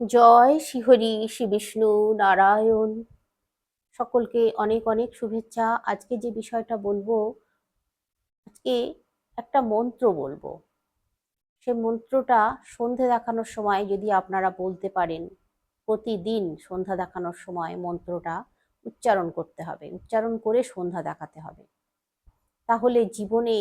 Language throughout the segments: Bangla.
জয় শ্রীহরি শ্রী বিষ্ণু নারায়ণ। সকলকে অনেক অনেক শুভেচ্ছা। আজকে যে বিষয়টা বলব, আজকে একটা মন্ত্র বলব। সে মন্ত্রটা সন্ধে দেখানোর সময় যদি আপনারা বলতে পারেন, প্রতিদিন সন্ধ্যা দেখানোর সময় মন্ত্রটা উচ্চারণ করতে হবে, উচ্চারণ করে সন্ধ্যা দেখাতে হবে। তাহলে জীবনে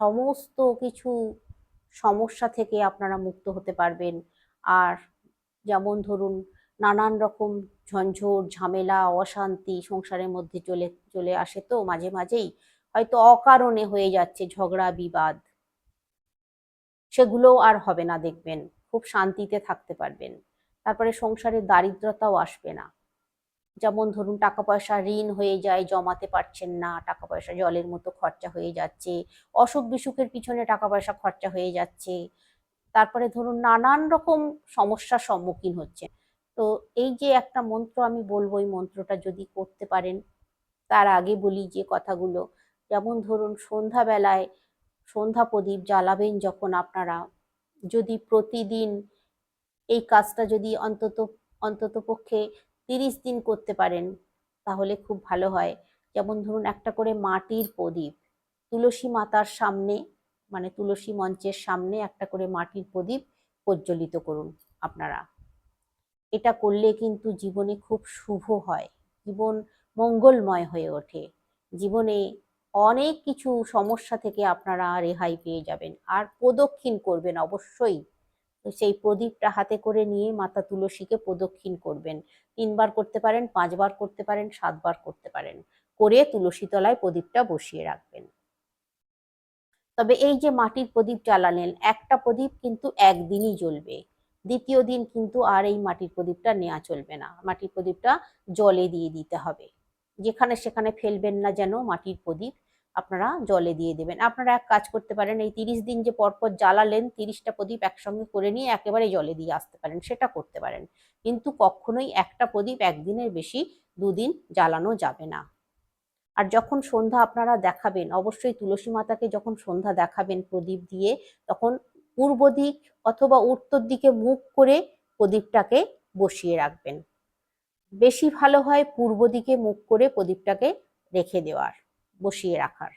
সমস্ত কিছু সমস্যা থেকে আপনারা মুক্ত হতে পারবেন। আর যেমন ধরুন, নানান রকম ঝঞ্ঝট ঝামেলা, অশান্তি সংসারের মধ্যে চলে চলে আসে তো মাঝে মাঝেই। হয়তো অকারণে হয়ে যাচ্ছে ঝগড়া, বিবাদ। সেগুলো আর হবে না দেখবেন। খুব শান্তিতে থাকতে পারবেন। তারপরে সংসারে দারিদ্রতাও আসবে না। যেমন ধরুন টাকা পয়সা ঋণ হয়ে যায়, জমাতে পারছেন না টাকা পয়সা জলের মতো খরচা হয়ে যাচ্ছে অসুখ বিসুখের পিছনে টাকা পয়সা খরচা হয়ে যাচ্ছে। তারপরে ধরুন নানান রকম সমস্যার সম্মুখীন হচ্ছে। তো এই যে একটা মন্ত্র আমি বলব, এই মন্ত্রটা যদি করতে পারেন, তার আগে বলি যে কথাগুলো। যেমন ধরুন সন্ধ্যাবেলায় সন্ধ্যা প্রদীপ জ্বালাবেন যখন আপনারা। যদি প্রতিদিন এই কাজটা যদি অন্তত অন্তত পক্ষে তিরিশ দিন করতে পারেন, তাহলে খুব ভালো হয়। যেমন ধরুন একটা করে মাটির প্রদীপ, তুলসী মাতার সামনে মানে তুলসী মঞ্চের সামনে একটা করে মাটির প্রদীপ প্রজ্বলিত করুন আপনারা। এটা করলে কিন্তু জীবনে খুব শুভ হয়। জীবন মঙ্গলময় হয়ে ওঠে। জীবনে অনেক কিছু সমস্যা থেকে আপনারা রেহাই পেয়ে যাবেন আর প্রদক্ষিণ করবেন অবশ্যই। সেই প্রদীপটা হাতে করে নিয়ে মাতা তুলসীকে প্রদক্ষিণ করবেন। তিনবার করতে পারেন, পাঁচবার করতে পারেন, সাতবার করতে পারেন। করে তুলসী তলায় প্রদীপটা বসিয়ে রাখবেন। তবে এই যে মাটির প্রদীপ জ্বালালেন, একটা প্রদীপ কিন্তু একদিনই জ্বলবে। দ্বিতীয় দিন কিন্তু আর এই মাটির প্রদীপটা নেওয়া চলবে না। মাটির প্রদীপটা জলে দিয়ে দিতে হবে। যেখানে সেখানে ফেলবেন না যেন মাটির প্রদীপ, আপনারা জলে দিয়ে দেবেন। আপনারা এক কাজ করতে পারেন, এই তিরিশ দিন যে পরপর জ্বালালেন, তিরিশটা প্রদীপ একসঙ্গে করে নিয়ে একেবারে জলে দিয়ে আসতে পারেন, সেটা করতে পারেন। কিন্তু কখনোই একটা প্রদীপ একদিনের বেশি দুদিন জ্বালানো যাবে না। আর যখন সন্ধ্যা আপনারা দেখাবেন, অবশ্যই তুলসী মাতাকে যখন সন্ধ্যা দেখাবেন প্রদীপ দিয়ে, তখন পূর্ব দিক অথবা উত্তর দিকে মুখ করে প্রদীপটাকে বসিয়ে রাখবেন। বেশি ভালো হয় পূর্ব দিকে মুখ করে প্রদীপটাকে রেখে দেওয়ার, বসিয়ে রাখার।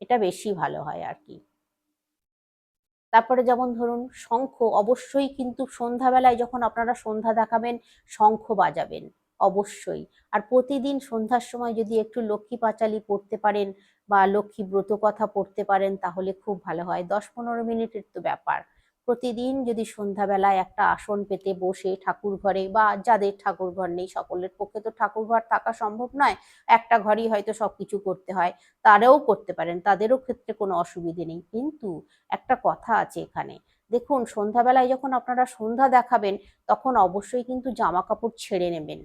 এটা বেশি ভালো হয় আর কি। তারপরে যেমন ধরুন, শঙ্খ অবশ্যই কিন্তু সন্ধ্যাবেলায় যখন আপনারা সন্ধ্যা দেখাবেন, শঙ্খ বাজাবেন। অবশ্যই। আর প্রতিদিন সন্ধ্যার সময় যদি একটু লক্ষ্মী পাঁচালি পড়তে পারেন বা লক্ষ্মী ব্রত কথা পড়তে পারেন, তাহলে খুব ভালো হয়। দশ পনেরো মিনিটের তো ব্যাপার। প্রতিদিন যদি সন্ধ্যাবেলায় একটা আসন পেতে বসে ঠাকুর ঘরে বা যাদের ঠাকুর ঘর নেই, সকলের পক্ষে তো ঠাকুর ঘর থাকা সম্ভব নয়, একটা ঘরই হয়তো সব কিছু করতে হয়, তারাও করতে পারেন, তাদেরও ক্ষেত্রে কোনো অসুবিধে নেই। কিন্তু একটা কথা আছে এখানে। দেখুন, সন্ধ্যাবেলায় যখন আপনারা সন্ধ্যা দেখাবেন, তখন অবশ্যই কিন্তু জামা কাপড় ছেড়ে নেবেন।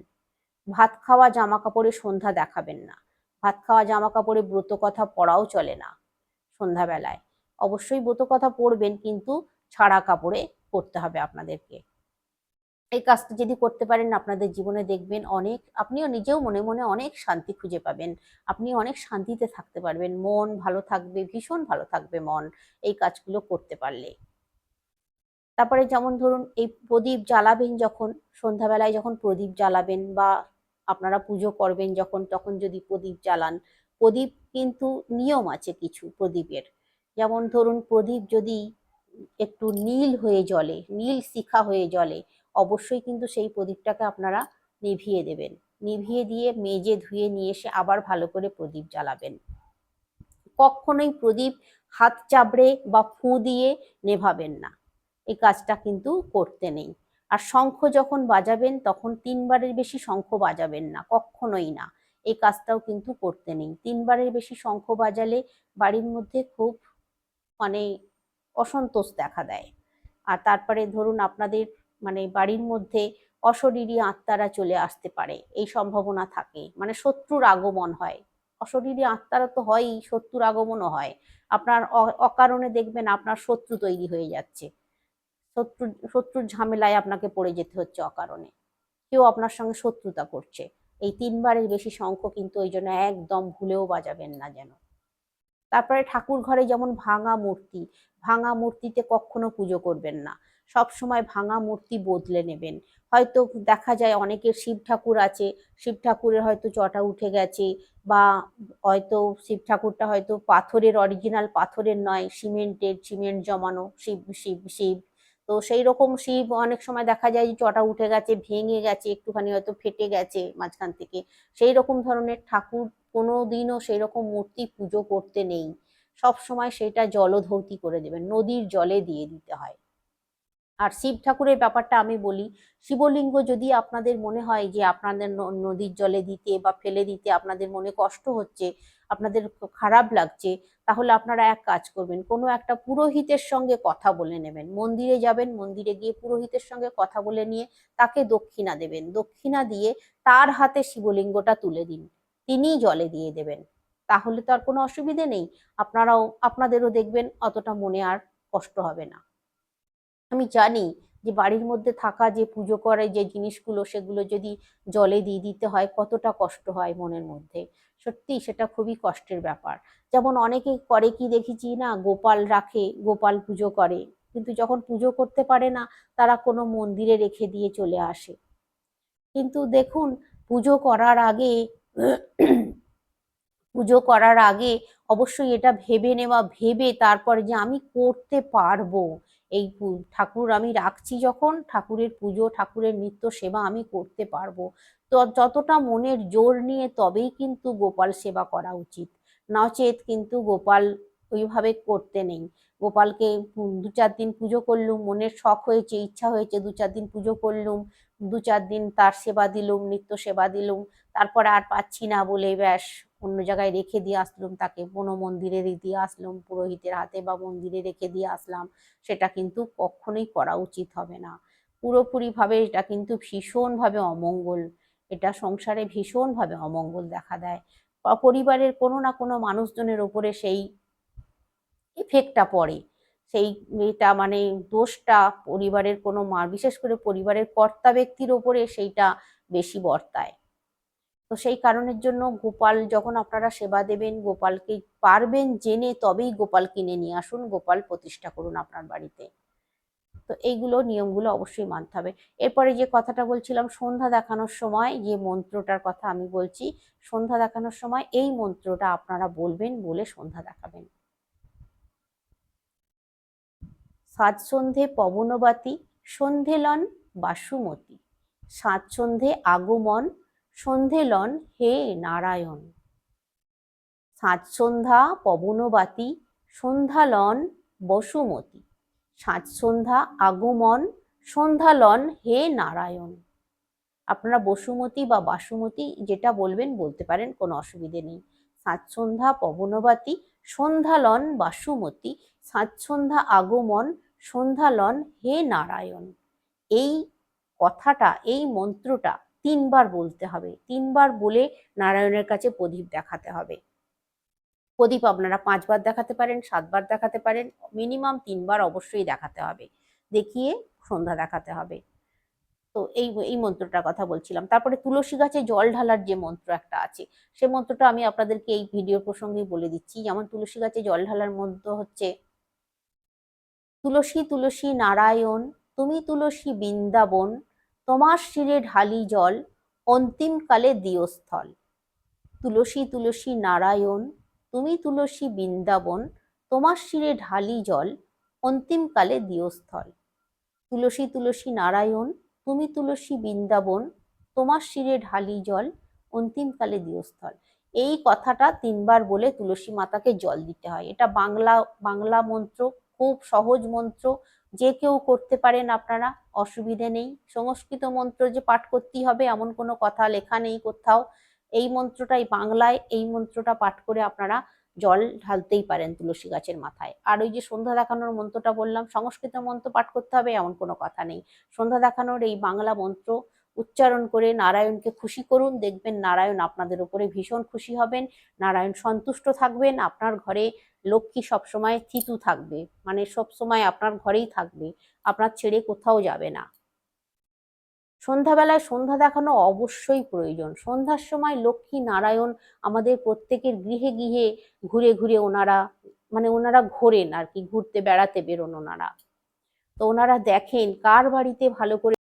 ভাত খাওয়া জামা কাপড়ে সন্ধ্যা দেখাবেন না। ভাত খাওয়া জামা কাপড়ে ব্রত কথা পড়াও চলে না সন্ধ্যাবেলায়। অবশ্যই ব্রত কথা পড়বেন, কিন্তু ছাড়া কাপড়ে পড়তে হবে আপনাদেরকে। এই কাজটা যদি করতে পারেন, আপনাদের জীবনে দেখবেন অনেক, আপনিও নিজেও মনে মনে অনেক শান্তি খুঁজে পাবেন। আপনি অনেক শান্তিতে থাকতে পারবেন। মন ভালো থাকবে, ভীষণ ভালো থাকবে মন এই কাজগুলো করতে পারলে। তারপরে যেমন ধরুন, এই প্রদীপ জ্বালাবেন যখন, সন্ধ্যাবেলায় যখন প্রদীপ জ্বালাবেন বা আপনারা পুজো করবেন যখন, তখন যদি প্রদীপ জ্বালান। প্রদীপ কিন্তু নিয়ম আছে কিছু প্রদীপের। যেমন ধরুন, প্রদীপ যদি একটু নীল হয়ে জ্বলে, নীল শিখা হয়ে জ্বলে, অবশ্যই কিন্তু সেই প্রদীপটাকে আপনারা নিভিয়ে দেবেন। নিভিয়ে দিয়ে মেজে ধুয়ে নিয়ে এসে আবার ভালো করে প্রদীপ জ্বালাবেন। কখনোই প্রদীপ হাত চাবড়ে বা ফুঁ দিয়ে নেভাবেন না। এই কাজটা কিন্তু করতে নেই। আর শঙ্খ যখন বাজাবেন, তখন তিনবারের বেশি শঙ্খ বাজাবেন না, কখনোই না। এই কাজটাও কিন্তু করতে নেই। তিনবারের বেশি শঙ্খ বাজালে বাড়ির মধ্যে খুব মানে অসন্তোষ দেখা দেয়। আর তারপরে ধরুন আপনাদের মানে বাড়ির মধ্যে অশরীরী আত্মারা চলে আসতে পারে, এই সম্ভাবনা থাকে। মানে শত্রুর আগমন হয়। অশরীরী আত্মারা তো হয়ই, শত্রুর আগমনও হয়। আপনার অকারণে দেখবেন আপনার শত্রু তৈরি হয়ে যাচ্ছে। শত্রু শত্রুর ঝামেলায় আপনাকে পড়ে যেতে হচ্ছে অকারণে। কেউ আপনার সঙ্গে শত্রুতা করছে। এই তিনবারের বেশি শঙ্খ কিন্তু ওই জন্য একদম ভুলেও বাজাবেন না যেন। তারপরে ঠাকুর ঘরে যেমন ভাঙা মূর্তি, ভাঙা মূর্তিতে কখনো পুজো করবেন না। সব সময় ভাঙা মূর্তি বদলে নেবেন। হয়তো দেখা যায় অনেকের শিব ঠাকুর আছে, শিব ঠাকুরের হয়তো চটা উঠে গেছে বা হয়তো শিব ঠাকুরটা হয়তো পাথরের অরিজিনাল পাথরের নয়, সিমেন্টের, সিমেন্ট জমানো, শিব শিব শিব তো সেই রকম শিব অনেক সময় দেখা যায় যে চটা উঠে গেছে, ভেঙে গেছে, একটুখানি হয়তো ফেটে গেছে মাঝখান থেকে। সেই রকম ধরনের ঠাকুর কোনো দিনও সেই রকম মূর্তি পুজো করতে নেই। সব সময় সেটা জলধৌতি করে দেবেন, নদীর জলে দিয়ে দিতে হয়। আর শিব ঠাকুরের ব্যাপারটা আমি বলি, শিবলিঙ্গ যদি আপনাদের মনে হয় যে আপনাদের নদীর জলে দিতে বা ফেলে দিতে আপনাদের মনে কষ্ট হচ্ছে আপনাদের খারাপ লাগছে, তাহলে আপনারা এক কাজ করবেন, কোনো একটা পুরোহিতের সঙ্গে কথা বলে নেবেন। মন্দিরে যাবেন, মন্দিরে গিয়ে পুরোহিতের সঙ্গে কথা বলে নিয়ে তাকে দক্ষিণা দেবেন। দক্ষিণা দিয়ে তার হাতে শিবলিঙ্গটা তুলে দিন, তিনিই জলে দিয়ে দেবেন। তাহলে তো আর কোনো অসুবিধে নেই, আপনারাও, আপনাদেরও দেখবেন, অতটা মনে আর কষ্ট হবে না। আমি জানি যে বাড়ির মধ্যে থাকা যে পুজো করে যে জিনিসগুলো সেগুলো যদি জলে দিয়ে দিতে হয় কতটা কষ্ট হয় মনের মধ্যে। সত্যি সেটা খুবই কষ্টের ব্যাপার। যেমন অনেকে করে কি দেখেছি না, গোপাল রাখে, গোপাল পুজো করে, কিন্তু যখন পুজো করতে পারে না, তারা কোনো মন্দিরে রেখে দিয়ে চলে আসে। কিন্তু দেখুন, পুজো করার আগে, পুজো করার আগে অবশ্যই এটা ভেবে নেওয়া, ভেবে তারপরে যে আমি করতে পারব এই ঠাকুর আমি রাখছি যখন ঠাকুরের পুজো, ঠাকুরের নিত্য সেবা আমি করতে পারব। তো, যতটা মনের জোর নিয়ে তবেই কিন্তু গোপাল সেবা করা উচিত। নচেত কিন্তু গোপাল ওইভাবে করতে নেই। গোপালকে দু চার দিন পুজো করলুম, মনের শখ হয়েছে, ইচ্ছা হয়েছে, দু চার দিন পুজো করলুম, দু চার দিন তার সেবা দিলুম, নিত্য সেবা দিলুম, তারপরে আর পাচ্ছি না বলে ব্যাস অন্য জায়গায় রেখে দিয়ে আসলুম, তাকে কোনো মন্দিরে দিয়ে আসলাম, পুরোহিতের হাতে বা মন্দিরে রেখে দিয়ে আসলাম, সেটা কিন্তু কখনোই করা উচিত হবে না। পুরোপুরিভাবে এটা কিন্তু ভীষণভাবে অমঙ্গল, এটা সংসারে ভীষণভাবে অমঙ্গল দেখা দেয়। বা পরিবারের কোনো না কোনো মানুষজনের ওপরে সেই এফেক্টটা পড়ে, সেই এটা মানে দোষটা পরিবারের কোনো মা, বিশেষ করে পরিবারের কর্তা ব্যক্তির ওপরে সেইটা বেশি বর্তায়। তো সেই কারণের জন্য গোপাল, যখন আপনারা সেবা দেবেন, গোপালকে পারবেন জেনে তবেই গোপাল কিনে নিয়ে আসুন, গোপাল প্রতিষ্ঠা করুন আপনার বাড়িতে। তো এইগুলো নিয়মগুলো অবশ্যই মানতে হবে। এরপরে যে কথাটা বলছিলাম, সন্ধ্যা দেখানোর সময় যে মন্ত্রটার কথা আমি বলছি, সন্ধ্যা দেখানোর সময় এই মন্ত্রটা আপনারা বলবেন বলে সন্ধ্যা দেখাবেন। সাত সন্ধে পবনবাতি, সন্ধে লন বাসুমতি। সাত সন্ধে আগমন সন্ধে লন হে নারায়ণ। সাত সন্ধ্যা পবনবাতি, সন্ধ্যা লন বসুমতি। সাত সন্ধ্যা আগমন, সন্ধ্যা লন হে নারায়ণ। আপনারা বসুমতি বা বাসুমতি যেটা বলবেন বলতে পারেন, কোনো অসুবিধে নেই। সাত সন্ধ্যা পবনবাতি, সন্ধ্যা লন বাসুমতি। সাত সন্ধ্যা আগমন, সন্ধ্যা লন হে নারায়ণ। এই কথাটা, এই মন্ত্রটা তিনবার বলতে হবে। তিনবার বলে নারায়ণের কাছে প্রদীপ দেখাতে হবে। প্রদীপ আপনারা পাঁচবার দেখাতে পারেন, সাতবার দেখাতে পারেন, মিনিমাম তিনবার অবশ্যই দেখাতে হবে। দেখিয়ে সন্ধ্যা দেখাতে হবে। তো এই এই মন্ত্রটার কথা বলছিলাম। তারপরে তুলসী গাছে জল ঢালার যে মন্ত্র একটা আছে, সে মন্ত্রটা আমি আপনাদেরকে এই ভিডিও প্রসঙ্গে বলে দিচ্ছি। যেমন তুলসী গাছে জল ঢালার মন্ত্র হচ্ছে, তুলসী তুলসী নারায়ণ, তুমি তুলসী বৃন্দাবন তোমার শিরে ঢালি জল অন্তিমকালে দিয়স্থল তুলসী তুলসী নারায়ণ, তুমি তুলসী বৃন্দাবন, তোমার শিরে ঢালি জল অন্তিমকালে দিয়স্থল তুলসী তুলসী নারায়ণ, তুমি তুলসী বৃন্দাবন, তোমার শিরে ঢালি জল অন্তিমকালে দিয়স্থল এই কথাটা তিনবার বলে তুলসী মাতাকে জল দিতে হয়। এটা বাংলা বাংলা মন্ত্র, খুব সহজ মন্ত্র যে কেউ করতে পারেন আপনারা, অসুবিধে নেই। সংস্কৃত মন্ত্র যে পাঠ করতেই হবে, এমন কোনো কথা লেখা নেই কোথাও। এই মন্ত্রটাই বাংলায়, এই মন্ত্রটা পাঠ করে আপনারা জল ঢালতেই পারেন তুলসী গাছের মাথায়। আর ওই যে সন্ধ্যা দেখানোর মন্ত্রটা বললাম, সংস্কৃত মন্ত্র পাঠ করতে হবে, এমন কোনো কথা নেই। সন্ধ্যা দেখানোর এই বাংলা মন্ত্র উচ্চারণ করে নারায়ণকে খুশি করুন, দেখবেন নারায়ণ আপনাদের উপরে ভীষণ খুশি হবেন, নারায়ণ সন্তুষ্ট থাকবেন, আপনার ঘরে লক্ষ্মী সবসময় থিতু থাকবে মানে সবসময় আপনার ঘরেই থাকবে, আপনার ছেড়ে কোথাও যাবে না। সন্ধ্যাবেলায় সন্ধ্যা দেখানো অবশ্যই প্রয়োজন। সন্ধ্যার সময় লক্ষ্মী নারায়ণ আমাদের প্রত্যেকের গৃহে গৃহে ঘুরে ঘুরে ওনারা মানে ওনারা ঘোরেন আর কি, ঘুরতে বেড়াতে বেরোন ওনারা। তো ওনারা দেখেন কার বাড়িতে ভালো করে